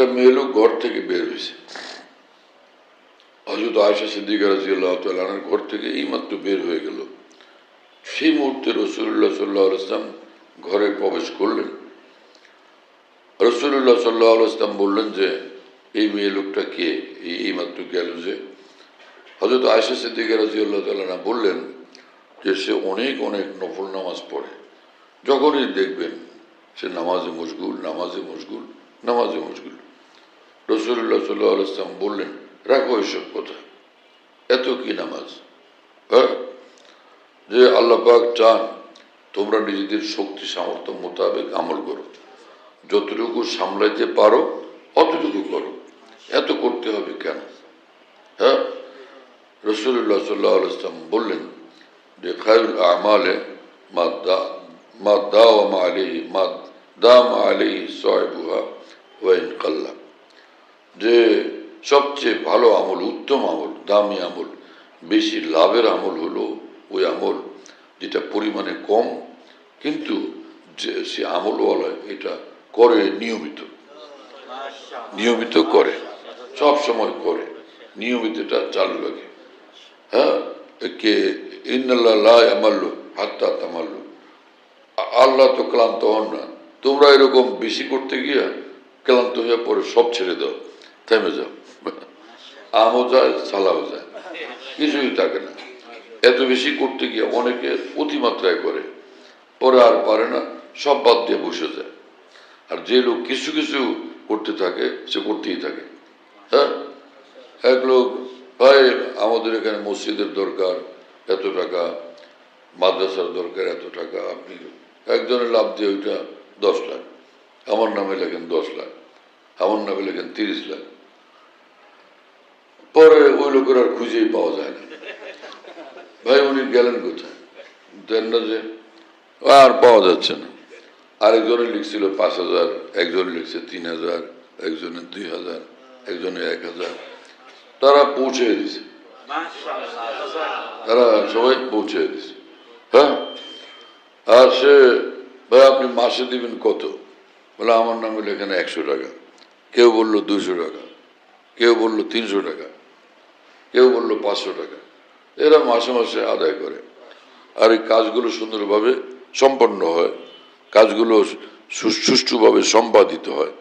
একটা মেয়ে লোক ঘর থেকে বের হয়েছে। হজরত আয়সা সিদ্দিকা রাজিয়াল্লাহ তালার ঘর থেকে এইমাত্র বের হয়ে গেল। সেই মুহূর্তে রসুল্লাহ সাল্লাহ ইসলাম ঘরে প্রবেশ করলেন। রসুল্লাহ সাল্লাহ ইসলাম বললেন যে, এই মেয়ে লোকটা কে? এই, এইমাত্র গেল যে। হজরত আয়সা সিদ্দিকা রাজিউল্লাহ তাল্লাহ বললেন যে, সে অনেক অনেক নফল নামাজ পড়ে। যখনই দেখবেন সে নামাজে মশগুল নামাজে মশগুল নামাজে মশগুল। রসুল্লাহ সাল্লাহ ইসলাম বললেন, রাখো এসব কথা। এত কি নামাজ? হ্যাঁ? যে আল্লাপাক চান তোমরা নিজেদের শক্তি সামর্থ্য মোতাবেক আমল করো। যতটুকু সামলাইতে পারো, অতটুকু করো। এত করতে হবে কেন? হ্যাঁ? রসুল্লাহ সাল্লাহ ইসলাম বললেন যে খায়ুল আমালে মা দা মা দা মা আলিহি মা দাম আলিহি সয়বুহা ওয়াইন কাল্লা। যে সবচেয়ে ভালো আমল উত্তম আমল দামি আমল বেশি লাভের আমল হলো ওই আমল যেটা পরিমাণে কম কিন্তু যে সে আমলওয়ালা এটা করে নিয়মিত। নিয়মিত করে। সব সময় করে। নিয়মিত এটা চালু রাখে। হ্যাঁ? কে ইন্নাল্লাহ আমাল্লু হাত্তা তামাল্লু। আল্লাহ তো ক্লান্ত হন না। তোমরা এরকম বেশি করতে গিয়া ক্লান্ত হয়ে পরে সব ছেড়ে দাও। থেমে যাও আমও যায় সালাও যায় কিছুই থাকে না। এত বেশি করতে গিয়ে অনেকে অতিমাত্রায় করে। পরে আর পারে না, সব বাদ দিয়ে বসে যায়। আর যে লোক কিছু কিছু করতে থাকে, সে করতেই থাকে। হ্যাঁ? এক লোক, ভাই, আমাদের এখানে মসজিদের দরকার এত টাকা, মাদ্রাসার দরকার এত টাকা, আপনি একজনের লাভ দিয়ে ওইটা দশ লাখ। আমার নামে লেখেন দশ লাখ। আমার নামে লেখেন তিরিশ লাখ। পরে ওই লোকের আর খুঁজেই পাওয়া যায় না। ভাই, উনি গেলেন কোথায়? দেন না যে, আর পাওয়া যাচ্ছে না। আরেকজনে লিখছিল পাঁচ হাজার, একজনে লিখছে তিন হাজার, একজনে দুই হাজার, একজনে এক হাজার। তারা পৌঁছে দিছে তারা সবাই পৌঁছে দিছে হ্যাঁ? আর সে, ভাই, আপনি মাসে দিবেন কত? বলে, আমার নামে এখানে একশো টাকা। কেউ বলল দুশো টাকা। কেউ বলল তিনশো টাকা, কেউ বলল পাঁচশো টাকা। এরা মাসে মাসে আদায় করে। আর এই কাজগুলো সুন্দরভাবে সম্পন্ন হয়, কাজগুলো সুষ্ঠুভাবে সম্পাদিত হয়,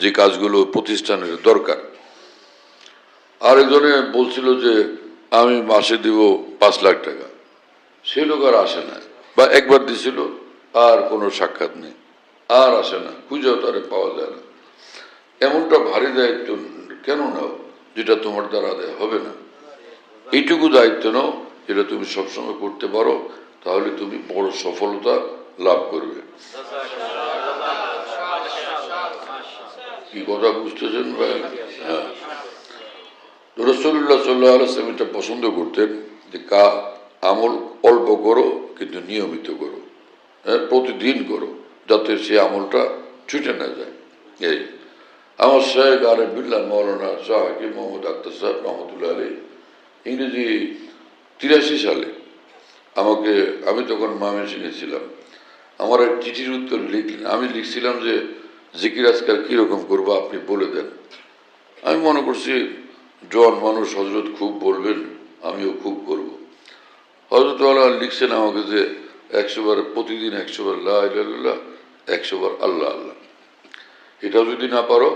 যে কাজগুলো প্রতিষ্ঠানের দরকার। আরেকজনে বলছিল যে, আমি মাসে দিব পাঁচ লাখ টাকা। সে লোক আর আসে না। বা একবার দিছিল, আর কোনো সাক্ষাৎ নেই। আর আসে না, খুঁজেও তারে পাওয়া যায় না। এমনটা ভারী দায়িত্ব কেন নাও যেটা তোমার দ্বারা আদায় হবে না। এইটুকু দায়িত্ব নাও, যেটা তুমি সবসময় করতে পারো, তাহলে তুমি বড় সফলতা লাভ করবে। কি কথা বুঝতেছেন ভাই? হ্যাঁ। রসুল্লাহ সাল্লাহ আলাইসলাম এটা পছন্দ করতেন যে কা আমল অল্প করো, কিন্তু নিয়মিত করো। হ্যাঁ প্রতিদিন করো, যাতে সে আমলটা ছুটে না যায়। এই। আমার শেখ আরে বিল্লাহ মৌলানা শাহকি মোহাম্মদ আক্তার সাহেব রহমতুল্লাহ আলী ইংরেজি তিরাশি সালে আমাকে আমি তখন ময়মনসিংহে ছিলাম আমার এক চিঠির উত্তর লিখলেন আমি লিখছিলাম যে জিকির আজকাল কীরকম করব আপনি বলে দেন আমি মনে করছি জন মানুষ হজরত খুব বলবেন আমিও খুব করব হজরত লিখছেন আমাকে যে একশোবার প্রতিদিন একশোবার লাহ একশো বার আল্লাহ আল্লাহ এটাও যদি না পারো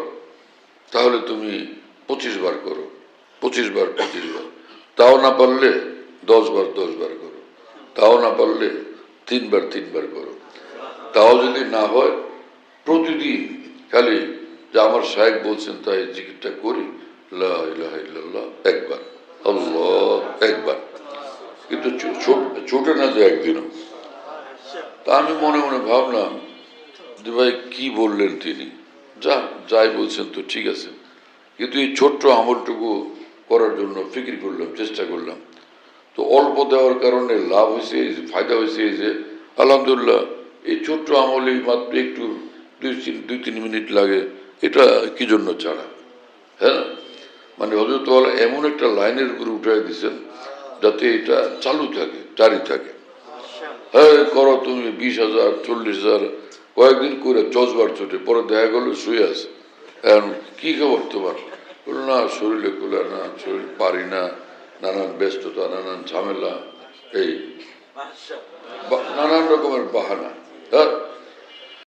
তাহলে তুমি পঁচিশ বার করো। পঁচিশ বার পঁচিশ বার। তাও না পারলে দশ বার দশ বার করো। তাও না পারলে তিনবার তিনবার করো। তাও যদি না হয়, প্রতিদিন খালি যে আমার সাহেব বলছেন তাই জিকিরটা করি। একবার। একবার। কিন্তু ছোটে না যে একদিনও। তা আমি মনে মনে ভাবলাম যে ভাই কি বললেন তিনি? যা যাই বলছেন তো ঠিক আছে। কিন্তু এই ছোট্ট আমলটুকু করার জন্য ফিকির করলাম চেষ্টা করলাম। তো অল্প দেওয়ার কারণে লাভ হয়েছে এই যে, ফায়দা হয়েছে এই যে আলহামদুলিল্লাহ এই ছোট্ট আমলে মাত্র একটু দুই তিন দুই তিন মিনিট লাগে। এটা কি জন্য ছাড়া? হ্যাঁ? মানে হজরত এমন একটা লাইনের উপরে উঠাই দিয়েছেন যাতে এটা চালু থাকে জারি থাকে। হ্যাঁ করো তুমি বিশ হাজার চল্লিশ হাজার কয়েকদিন করে চশবার ছোটে পরে দেখা গেল শুয়ে আছে। এখন কি খবর তোমার? বলল না শরীরে কুলে না শরীর পারি না নানান ব্যস্ততা নানান ঝামেলা এই নানান রকমের বাহানা। হ্যাঁ